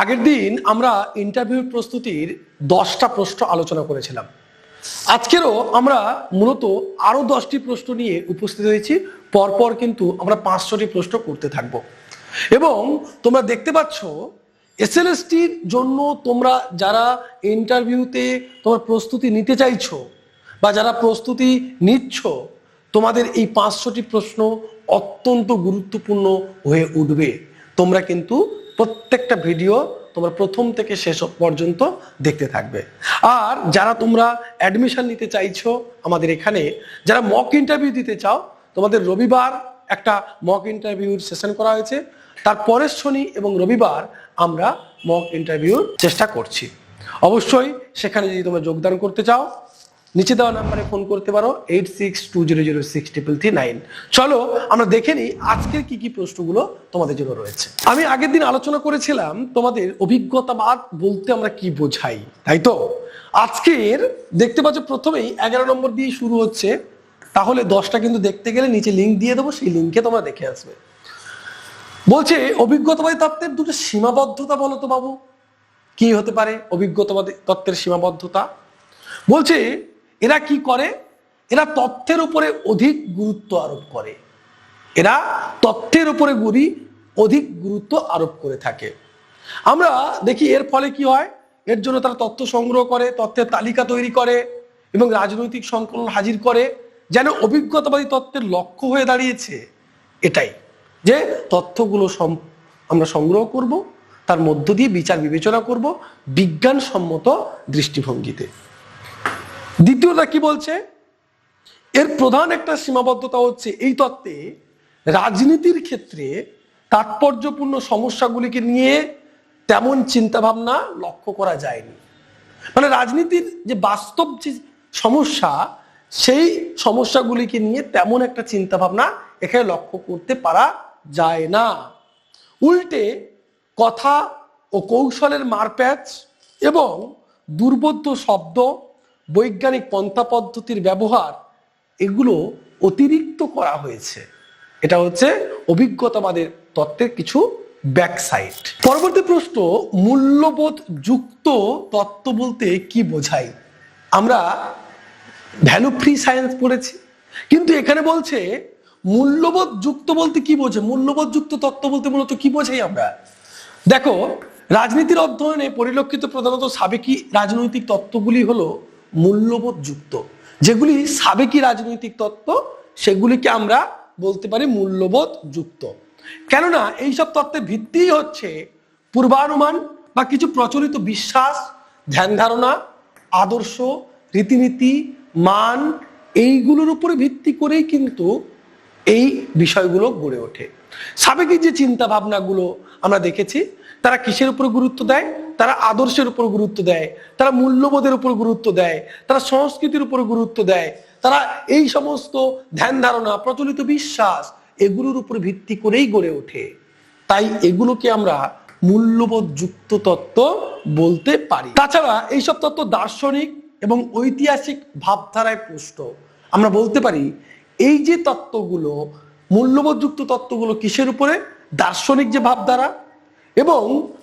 আগের দিন আমরা ইন্টারভিউ প্রস্তুতির দশটা প্রশ্ন আলোচনা করেছিলাম। আজকেরও আমরা মূলত আরও দশটি প্রশ্ন নিয়ে উপস্থিত হয়েছি, পরপর কিন্তু আমরা পাঁচশোটি প্রশ্ন করতে থাকব। এবং তোমরা দেখতে পাচ্ছ, এসএলএসটির জন্য তোমরা যারা ইন্টারভিউতে তোমার প্রস্তুতি নিতে চাইছো বা যারা প্রস্তুতি নিচ্ছ, তোমাদের এই পাঁচশোটি প্রশ্ন অত্যন্ত গুরুত্বপূর্ণ হয়ে উঠবে। তোমরা কিন্তু প্রত্যেকটা ভিডিও তোমরা প্রথম থেকে শেষ পর্যন্ত দেখতে থাকবে। আর যারা তোমরা অ্যাডমিশন নিতে চাইছো আমাদের এখানে, যারা মক ইন্টারভিউ দিতে চাও, তোমাদের রবিবার একটা মক ইন্টারভিউর সেশন করা হয়েছে। তার পরের শনি এবং রবিবার আমরা মক ইন্টারভিউর চেষ্টা করছি। অবশ্যই সেখানে যদি তোমরা যোগদান করতে চাও নিচে দেওয়া নাম্বারে ফোন করতে পারো eight six zero zero three nine চলো, আমরা দেখে নিই আজকের কি কি প্রশ্নগুলো তোমাদের জন্য রয়েছে। আমি আগের দিন আলোচনা করেছিলাম তোমাদের অভিজ্ঞতাবাদ বলতে আমরা কি বোঝাই, তাই তো? আজকের দেখতে পাচ্ছ প্রথমেই এগারো নম্বর দিয়ে শুরু হচ্ছে, তাহলে দশটা কিন্তু দেখতে গেলে নিচে লিঙ্ক দিয়ে দেবো, সেই লিঙ্কে তোমরা দেখে আসবে। বলছে, অভিজ্ঞতাবাদী তত্ত্বের দুটো সীমাবদ্ধতা বলো তো বাবু। কি হতে পারে অভিজ্ঞতাবাদী তত্ত্বের সীমাবদ্ধতা? বলছে এরা কি করে? এরা তথ্যের উপরে অধিক গুরুত্ব আরোপ করে। এরা তথ্যের উপরে গুরি অধিক গুরুত্ব আরোপ করে থাকে। আমরা দেখি এর ফলে কি হয়? এর জন্য তারা তথ্য সংগ্রহ করে, তথ্যের তালিকা তৈরি করে এবং রাজনৈতিক সংকলন হাজির করে, যেন অভিজ্ঞতাবাদী তত্ত্বের লক্ষ্য হয়ে দাঁড়িয়েছে। এটাই যে তথ্যগুলো আমরা সংগ্রহ করব, তার মধ্য দিয়ে বিচার বিবেচনা করব বিজ্ঞানসম্মত দৃষ্টিভঙ্গিতে। দ্বিতীয়টা কি বলছে? এর প্রধান একটা সীমাবদ্ধতা হচ্ছে এই তত্ত্বে রাজনীতির ক্ষেত্রে তাৎপর্যপূর্ণ সমস্যাগুলিকে নিয়ে তেমন চিন্তাভাবনা লক্ষ্য করা যায়নি। মানে রাজনীতির যে বাস্তব যে সমস্যা, সেই সমস্যাগুলিকে নিয়ে তেমন একটা চিন্তাভাবনা এখানে লক্ষ্য করতে পারা যায় না। উল্টে কথা ও কৌশলের মারপ্যাচ এবং দুর্বোধ্য শব্দ বৈজ্ঞানিক পন্থা পদ্ধতির ব্যবহার, এগুলো অতিরিক্ত করা হয়েছে। এটা হচ্ছে অভিজ্ঞতাবাদের তত্ত্বের কিছু ব্যাকসাইড পরবর্তী প্রশ্ন, মূল্যবোধ যুক্ত তত্ত্ব বলতে কি বোঝায়? আমরা ভ্যালু ফ্রি সায়েন্স পড়েছি, কিন্তু এখানে বলছে মূল্যবোধ যুক্ত বলতে কি বোঝে? মূল্যবোধ যুক্ত তত্ত্ব বলতে মূলত কি বোঝাই আমরা? দেখো, রাজনীতির অধ্যয়নে পরিলক্ষিত প্রধানত সাবেকি রাজনৈতিক তত্ত্বগুলি হলো মূল্যবোধ যুক্ত। যেগুলি সাবেকি রাজনৈতিক তত্ত্ব, সেগুলিকে আমরা বলতে পারি মূল্যবোধ যুক্ত। কেননা এইসব তত্ত্বের ভিত্তিই হচ্ছে পূর্বানুমান বা কিছু প্রচলিত বিশ্বাস, ধ্যান ধারণা, আদর্শ, রীতিনীতি, মান, এইগুলোর উপরে ভিত্তি করেই কিন্তু এই বিষয়গুলো গড়ে ওঠে। সাবেকের যে চিন্তা ভাবনাগুলো আমরা দেখেছি, তারা কিসের উপর গুরুত্ব দেয়? তারা আদর্শের উপর গুরুত্ব দেয়, তারা মূল্যবোধের উপর গুরুত্ব দেয়, তারা সংস্কৃতির উপর গুরুত্ব দেয়, তারা এই সমস্ত ধ্যান ধারণা, প্রচলিত বিশ্বাস, এগুলোর উপর ভিত্তি করেই গড়ে ওঠে। তাই এগুলোকে আমরা মূল্যবোধ যুক্ত তত্ত্ব বলতে পারি। তাছাড়া এইসব তত্ত্ব দার্শনিক এবং ঐতিহাসিক ভাবধারায় পুষ্ট। আমরা বলতে পারি এই যে তত্ত্বগুলো, মূল্যবোধযুক্ত তত্ত্বগুলো কিসের উপরে? দার্শনিক যে ভাবধারা এবং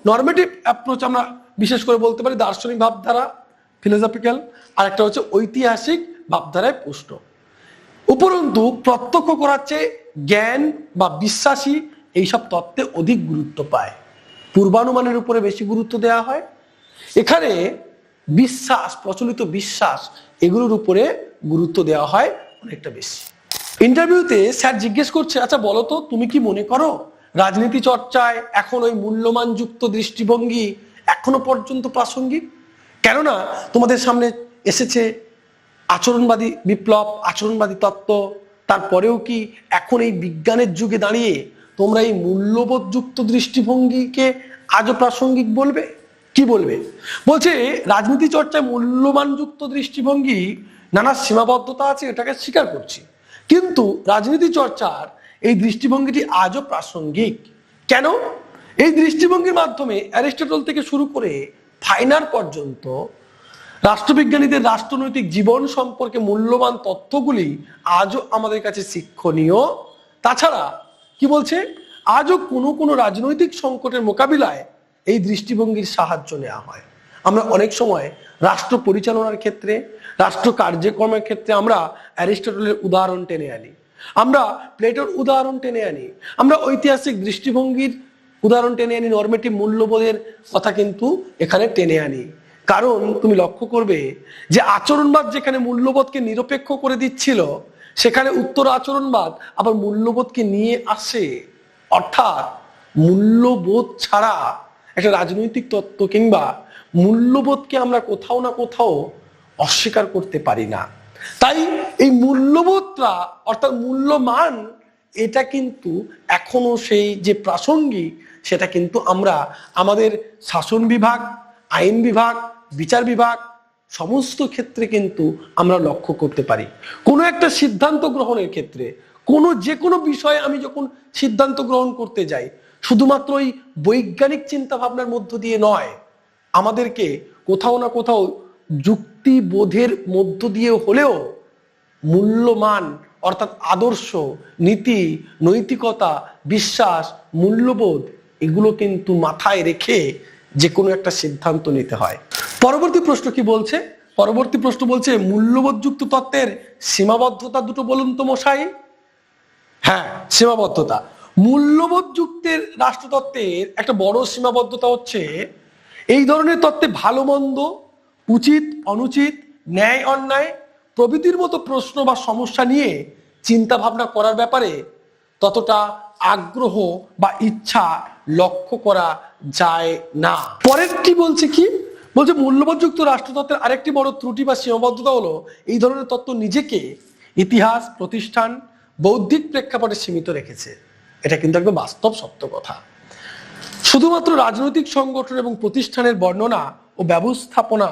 নর্মেটিভ অ্যাপ্রোচ আমরা বিশেষ করে বলতে পারি দার্শনিক ভাবধারা ফিলোসফিক্যাল আর একটা হচ্ছে ঐতিহাসিক ভাবধারায় পুষ্ট। উপরন্তু প্রত্যক্ষ করার চেয়ে জ্ঞান বা বিশ্বাসী এইসব তত্ত্বে অধিক গুরুত্ব পায়। পূর্বানুমানের উপরে বেশি গুরুত্ব দেওয়া হয়। এখানে বিশ্বাস, প্রচলিত বিশ্বাস, এগুলোর উপরে গুরুত্ব দেওয়া হয় অনেকটা বেশি। ইন্টারভিউতে স্যার জিজ্ঞেস করছে আচ্ছা বলো তো, তুমি কি মনে করো রাজনীতি চর্চায় এখন ওই মূল্যমান যুক্ত দৃষ্টিভঙ্গি এখনও পর্যন্ত প্রাসঙ্গিক? কেননা তোমাদের সামনে এসেছে আচরণবাদী বিপ্লব, আচরণবাদী তত্ত্ব, তারপরেও কি এখন এই বিজ্ঞানের যুগে দাঁড়িয়ে তোমরা এই মূল্যবোধযুক্ত দৃষ্টিভঙ্গিকে আজও প্রাসঙ্গিক বলবে? কি বলবে? বলছে, রাজনীতি চর্চায় মূল্যমানযুক্ত দৃষ্টিভঙ্গি, নানা সীমাবদ্ধতা আছে, এটাকে স্বীকার করছি। কিন্তু রাজনীতি চর্চার এই দৃষ্টিভঙ্গিটি আজও প্রাসঙ্গিক। কেন? এই দৃষ্টিভঙ্গির মাধ্যমে অ্যারিস্টটল থেকে শুরু করে ফাইনার পর্যন্ত রাষ্ট্রবিজ্ঞানীদের রাষ্ট্রনৈতিক জীবন সম্পর্কে মূল্যবান তথ্যগুলি আজও আমাদের কাছে শিক্ষণীয়। তাছাড়া, কি বলছে? আজও কোনো কোনো রাজনৈতিক সংকটের মোকাবিলায় এই দৃষ্টিভঙ্গির সাহায্য নেওয়া হয়। আমরা অনেক সময় রাষ্ট্র পরিচালনার ক্ষেত্রে, রাষ্ট্র কার্যক্রমের ক্ষেত্রে আমরা অ্যারিস্টটলের উদাহরণ টেনে আনি। আমরা প্লেটোর উদাহরণ টেনে আনি। আমরা ঐতিহাসিক দৃষ্টিভঙ্গির উদাহরণ টেনে আনি, নর্মেটিভ মূল্যবোধের কথা কিন্তু এখানে টেনে আনি। কারণ তুমি লক্ষ্য করবে যে আচরণবাদ যেখানে মূল্যবোধকে নিরপেক্ষ করে দিচ্ছিল, সেখানে উত্তর আচরণবাদ আবার মূল্যবোধকে নিয়ে আসে। অর্থাৎ মূল্যবোধ ছাড়া একটা রাজনৈতিক তত্ত্ব কিংবা মূল্যবোধকে আমরা কোথাও না কোথাও অস্বীকার করতে পারি না। তাই এই মূল্যবোধটা, অর্থাৎ মূল্যমান, এটা কিন্তু এখনও সেই যে প্রাসঙ্গিক, সেটা কিন্তু আমরা আমাদের শাসন বিভাগ, আইন বিভাগ, বিচার বিভাগ সমস্ত ক্ষেত্রে কিন্তু আমরা লক্ষ্য করতে পারি। কোনো একটা সিদ্ধান্ত গ্রহণের ক্ষেত্রে, কোনো যে কোনো বিষয়ে আমি যখন সিদ্ধান্ত গ্রহণ করতে যাই, শুধুমাত্র ওই বৈজ্ঞানিক চিন্তা ভাবনার মধ্য দিয়ে নয় আমাদেরকে কোথাও না কোথাও যুক্তিবোধের মধ্য দিয়ে হলেও মূল্যমান অর্থাৎ আদর্শ, নীতি, নৈতিকতা, বিশ্বাস, মূল্যবোধ, এগুলো কিন্তু মাথায় রেখে যে কোনো একটা সিদ্ধান্ত নিতে হয়। পরবর্তী প্রশ্ন কি বলছে? পরবর্তী প্রশ্ন বলছে, মূল্যবোধযুক্ত তত্ত্বের সীমাবদ্ধতা দুটো বলুন তো মশাই। হ্যাঁ সীমাবদ্ধতা। মূল্যবোধ যুক্তের রাষ্ট্রতত্ত্বের একটা বড় সীমাবদ্ধতা হচ্ছে এই ধরনের তত্ত্বে ভালো মন্দ, উচিত, অনুচিত, ন্যায়, অন্যায়, প্রভৃতির মতো প্রশ্ন বা সমস্যা নিয়ে চিন্তা ভাবনা করার ব্যাপারে ততটা আগ্রহ বা ইচ্ছা লক্ষ্য করা যায় না। পরের কি বলছে কি? বলছে মূল্যবোধযুক্ত রাষ্ট্রতত্ত্বের আরেকটি বড় ত্রুটি বা সীমাবদ্ধতা হলো এই ধরনের তত্ত্ব নিজেকে ইতিহাস, প্রতিষ্ঠান, বৌদ্ধিক প্রেক্ষাপটে সীমিত রেখেছে। এটা কিন্তু একদম বাস্তব সত্য কথা। শুধুমাত্র রাজনৈতিক সংগঠন এবং প্রতিষ্ঠানের বর্ণনা ও ব্যবস্থাপনা,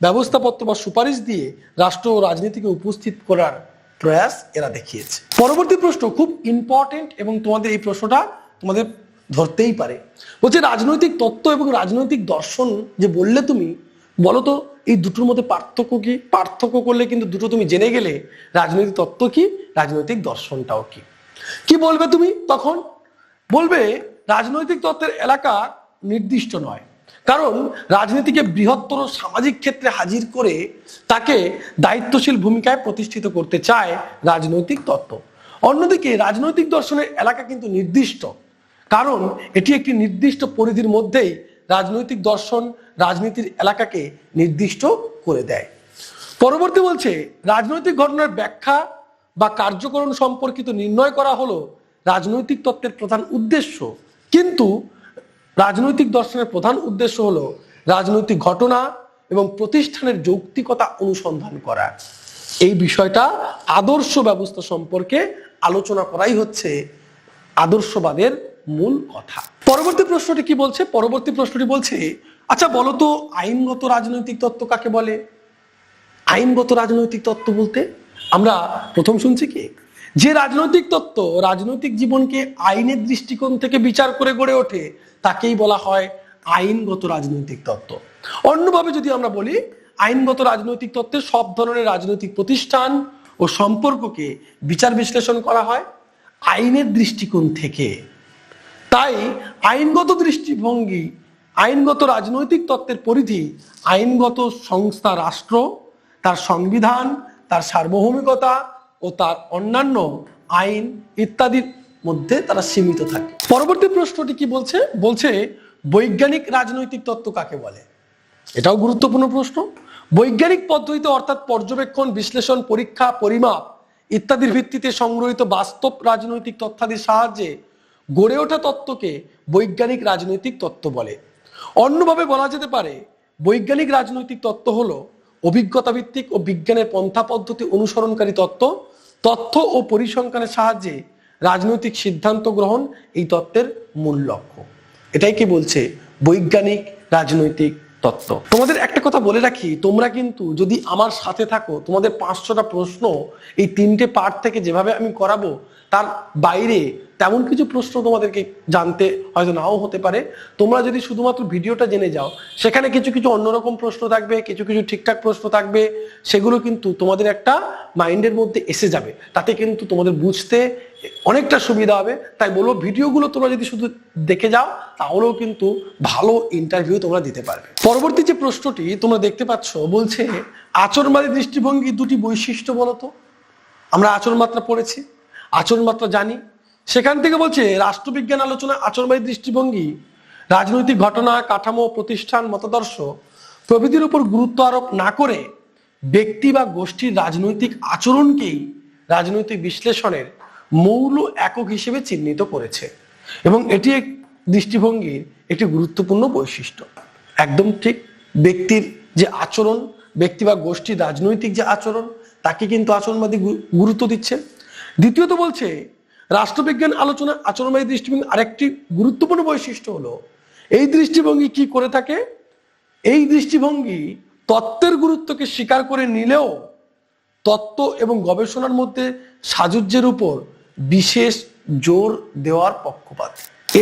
ব্যবস্থাপত্র বা সুপারিশ দিয়ে রাষ্ট্র ও রাজনীতিকে উপস্থিত করার প্রয়াস এরা দেখিয়েছে। পরবর্তী প্রশ্ন, খুব ইম্পর্টেন্ট এবং তোমাদের এই প্রশ্নটা তোমাদের ধরতেই পারে। বলছে, রাজনৈতিক তত্ত্ব এবং রাজনৈতিক দর্শন যে বললে তুমি, বলো তো, এই দুটোর মধ্যে পার্থক্য কি? পার্থক্য করলে কিন্তু দুটো তুমি জেনে গেলে রাজনৈতিক তত্ত্ব কি, রাজনৈতিক দর্শনটাও কি? কি বলবে তুমি তখন? বলবে রাজনৈতিক তত্ত্বের এলাকা নির্দিষ্ট নয়। কারণ রাজনীতিকে বৃহত্তর সামাজিক ক্ষেত্রে হাজির করে তাকে দায়িত্বশীল ভূমিকায় প্রতিষ্ঠিত করতে চায় রাজনৈতিক তত্ত্ব। অন্যদিকে রাজনৈতিক দর্শনের এলাকা কিন্তু নির্দিষ্ট। কারণ এটি একটি নির্দিষ্ট পরিধির মধ্যেই রাজনৈতিক দর্শন রাজনীতির এলাকাকে নির্দিষ্ট করে দেয়। পরবর্তী বলছে, রাজনৈতিক ঘটনার ব্যাখ্যা বা কার্যকরণ সম্পর্কিত নির্ণয় করা হলো রাজনৈতিক তত্ত্বের প্রধান উদ্দেশ্য। কিন্তু রাজনৈতিক দর্শনের প্রধান উদ্দেশ্য হলো রাজনৈতিক ঘটনা এবং প্রতিষ্ঠানের যৌক্তিকতা অনুসন্ধান করা। এই বিষয়টা আদর্শ ব্যবস্থা সম্পর্কে আলোচনা করাই হচ্ছে আদর্শবাদের মূল কথা। পরবর্তী প্রশ্নটি কি বলছে? পরবর্তী প্রশ্নটি বলছে আচ্ছা বলো তো, আইনগত রাজনৈতিক তত্ত্ব কাকে বলে? আইনগত রাজনৈতিক তত্ত্ব বলতে আমরা প্রথম শুনছি কি? যে রাজনৈতিক তত্ত্ব রাজনৈতিক জীবনকে আইনের দৃষ্টিকোণ থেকে বিচার করে গড়ে ওঠে, তাকেই বলা হয় আইনগত রাজনৈতিক তত্ত্ব। অন্যভাবে যদি আমরা বলি, আইনগত রাজনৈতিক তত্ত্বে সব ধরনের রাজনৈতিক প্রতিষ্ঠান ও সম্পর্ককে বিচার বিশ্লেষণ করা হয় আইনের দৃষ্টিকোণ থেকে। তাই আইনগত দৃষ্টিভঙ্গি, আইনগত রাজনৈতিক তত্ত্বের পরিধি আইনগত সংস্থা রাষ্ট্র, তার সংবিধান, তার সার্বভৌমিকতা ও তার অন্যান্য আইন ইত্যাদির মধ্যে তারা সীমিত থাকে। পরবর্তী প্রশ্নটি কি বলছে? বলছে, বৈজ্ঞানিক রাজনৈতিক তত্ত্ব কাকে বলে? এটাও গুরুত্বপূর্ণ প্রশ্ন। বৈজ্ঞানিক পদ্ধতিতে অর্থাৎ পর্যবেক্ষণ, বিশ্লেষণ, পরীক্ষা, পরিমাপ ইত্যাদির ভিত্তিতে সংগ্রহিত বাস্তব রাজনৈতিক তথ্যাদির সাহায্যে গড়ে ওঠা তত্ত্বকে বৈজ্ঞানিক রাজনৈতিক তত্ত্ব বলে। অন্যভাবে বলা যেতে পারে, বৈজ্ঞানিক রাজনৈতিক তত্ত্ব হলো অভিজ্ঞতা ভিত্তিক ও বিজ্ঞানের পন্থা পদ্ধতি অনুসরণকারী তত্ত্ব তথ্য ও পরিসংখ্যানের সাহায্যে রাজনৈতিক সিদ্ধান্ত গ্রহণ এই তত্ত্বের মূল লক্ষ্য। এটাই কি বলছে বৈজ্ঞানিক রাজনৈতিক তত্ত্ব। তোমাদের একটা কথা বলে রাখি, তোমরা কিন্তু যদি আমার সাথে থাকো, তোমাদের পাঁচশোটা প্রশ্ন এই তিনটে পার্ট থেকে যেভাবে আমি করাবো, তার বাইরে তেমন কিছু প্রশ্ন তোমাদেরকে জানতে হয়তো নাও হতে পারে। তোমরা যদি শুধুমাত্র ভিডিওটা জেনে যাও, সেখানে কিছু কিছু অন্যরকম প্রশ্ন থাকবে, কিছু কিছু ঠিকঠাক প্রশ্ন থাকবে, সেগুলো কিন্তু তোমাদের একটা মাইন্ডের মধ্যে এসে যাবে। তাতে কিন্তু তোমাদের বুঝতে অনেকটা সুবিধা হবে। তাই বলব, ভিডিওগুলো তোমরা যদি শুধু দেখে যাও, তাহলেও কিন্তু ভালো ইন্টারভিউ তোমরা দিতে পারবে। পরবর্তী যে প্রশ্নটি তোমরা দেখতে পাচ্ছ, বলছে, আচরণবাদী দৃষ্টিভঙ্গি দুটি বৈশিষ্ট্য বলো তো? আমরা আচরণ মাত্রা পড়েছি আচরণ মাত্রা জানি সেখান থেকে বলছে, রাষ্ট্রবিজ্ঞান আলোচনা আচরণবাদী দৃষ্টিভঙ্গি, রাজনৈতিক ঘটনা, কাঠামো, প্রতিষ্ঠান, মতাদর্শ প্রভৃতির উপর গুরুত্ব আরোপ না করে ব্যক্তি বা গোষ্ঠীর রাজনৈতিক আচরণকেই রাজনৈতিক বিশ্লেষণের মৌল একক হিসেবে চিহ্নিত করেছে। এবং এটি এক দৃষ্টিভঙ্গির একটি গুরুত্বপূর্ণ বৈশিষ্ট্য। একদম ঠিক, ব্যক্তির যে আচরণ, ব্যক্তি বা গোষ্ঠীর রাজনৈতিক যে আচরণ, তাকে কিন্তু আচরণবাদী গুরুত্ব দিচ্ছে। দ্বিতীয়ত বলছে রাষ্ট্রবিজ্ঞান আলোচনা আচরণবাদী দৃষ্টিভঙ্গি আরেকটি গুরুত্বপূর্ণ বৈশিষ্ট্য হলো, এই দৃষ্টিভঙ্গি কি করে থাকে? এই দৃষ্টিভঙ্গি তত্ত্বের গুরুত্বকে স্বীকার করে নিলেও তত্ত্ব এবং গবেষণার মধ্যে সাজুজ্যের উপর বিশেষ জোর দেওয়ার পক্ষপাত।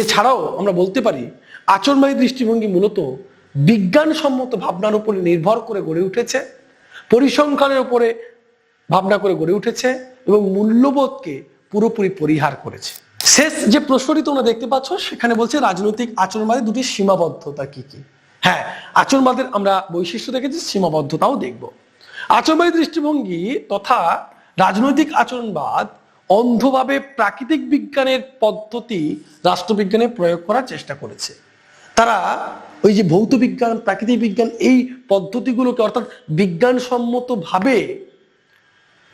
এছাড়াও আমরা বলতে পারি আচরণবাদী দৃষ্টিভঙ্গি মূলত বিজ্ঞানসম্মত ভাবনার উপরে নির্ভর করে গড়ে উঠেছে, পরিসংখ্যানের উপরে ভাবনা করে গড়ে উঠেছে এবং মূল্যবোধকে পুরোপুরি পরিহার করেছে। শেষ যে প্রশ্নটি তোমরা দেখতে পাচ্ছ, সেখানে বলছে রাজনৈতিক আচরণবাদী দুটি সীমাবদ্ধতা কি কি? হ্যাঁ আচরণবাদের আমরা বৈশিষ্ট্য দেখেছি, সীমাবদ্ধতাও দেখব। আচরণবাদী দৃষ্টিভঙ্গি তথা রাজনৈতিক আচরণবাদ অন্ধভাবে প্রাকৃতিক বিজ্ঞানের পদ্ধতি রাষ্ট্রবিজ্ঞানে প্রয়োগ করার চেষ্টা করেছে। তারা ওই যে ভৌত বিজ্ঞান, প্রাকৃতিক বিজ্ঞান, এই পদ্ধতিগুলোকে অর্থাৎ বিজ্ঞানসম্মতভাবে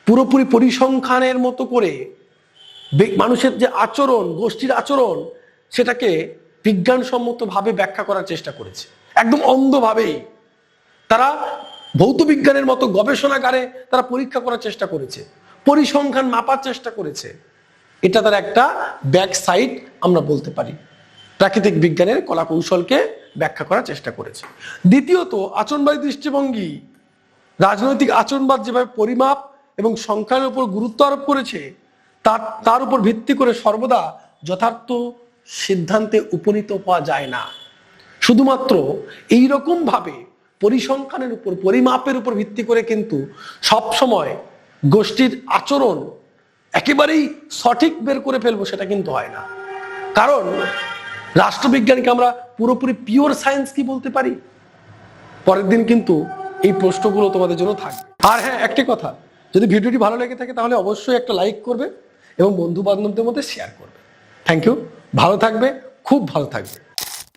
পুরোপুরি পরিসংখ্যানের মতো করে মানুষের যে আচরণ, গোষ্ঠীর আচরণ, সেটাকে বিজ্ঞানসম্মতভাবে ব্যাখ্যা করার চেষ্টা করেছে। একদম অন্ধভাবেই। তারা ভৌত বিজ্ঞানের মতো গবেষণাগারে তারা পরীক্ষা করার চেষ্টা করেছে। পরিসংখ্যান মাপার চেষ্টা করেছে। এটা তার একটা ব্যাক সাইড আমরা বলতে পারি। প্রাকৃতিক বিজ্ঞানের কলা কৌশলকে ব্যাখ্যা করার চেষ্টা করেছে। দ্বিতীয়ত, আচরণবাদী দৃষ্টিভঙ্গি। রাজনৈতিক আচরণবাদ যেভাবে পরিমাপ এবং সংখ্যার উপর গুরুত্ব আরোপ করেছে তার তার উপর ভিত্তি করে সর্বদা যথার্থ সিদ্ধান্তে উপনীত হওয়া যায় না। শুধুমাত্র এই ভাবে পরিসংখ্যানের উপর, পরিমাপের উপর ভিত্তি করে কিন্তু সব সময় গোষ্ঠীর আচরণ একেবারেই সঠিক বের করে ফেলব সেটা কিন্তু হয় না। কারণ রাষ্ট্রবিজ্ঞানকে আমরা পুরোপুরি পিওর সায়েন্স কি বলতে পারি? পরের দিন কিন্তু এই প্রশ্নগুলো তোমাদের জন্য থাকবে। আর হ্যাঁ একটি কথা, যদি ভিডিওটি ভালো লেগে থাকে তাহলে অবশ্যই একটা লাইক করবে। এবং বন্ধু বান্ধবদের মধ্যে শেয়ার করবে। থ্যাংক ইউ ভালো থাকবে খুব ভালো থাকবে।